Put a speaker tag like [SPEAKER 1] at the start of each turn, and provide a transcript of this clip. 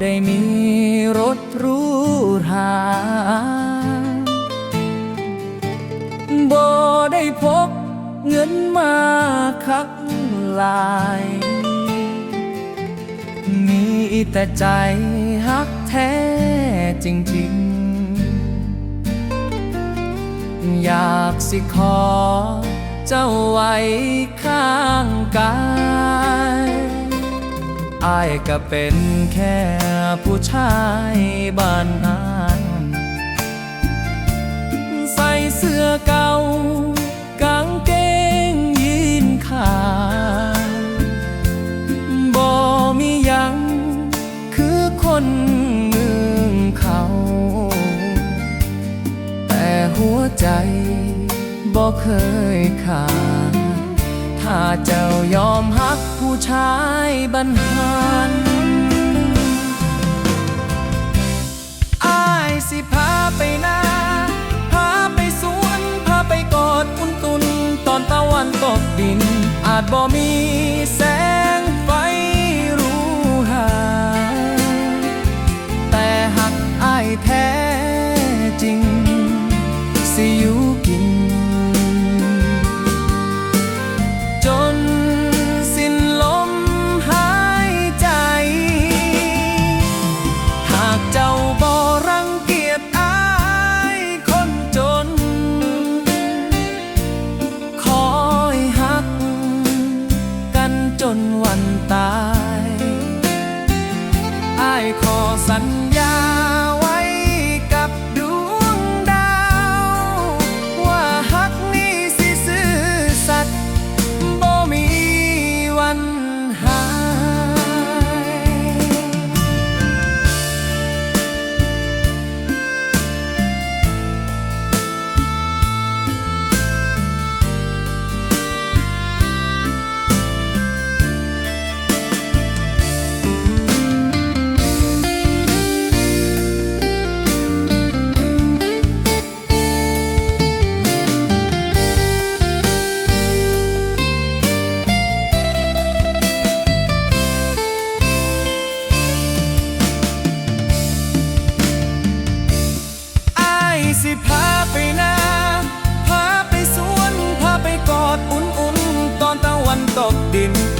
[SPEAKER 1] ได้มีรถรูหาบ่ได้พกเงินมาคักลาย มีแต่ใจฮักแท้จริง ๆ อยากสิขอเจ้าไว้ข้างกาย อายก็เป็นแค่ผู้ชายบ้านนานใส่เสื้อเก่ากางเกงยีนขาดบ่มียังคือคนเมืองเขา แต่หัวใจบ่เคยขาด ถ้าเจ้ายอมฮักผู้ชายบันหันอายสิพาไปนาพาไปสวน พาไปกอดอุ่นตุน ตอนตะวันตกดิน อาจบ่มี นวันตาย อ้ายขอสัญญา อดอุ่นๆ ตอนตะวันตกดิน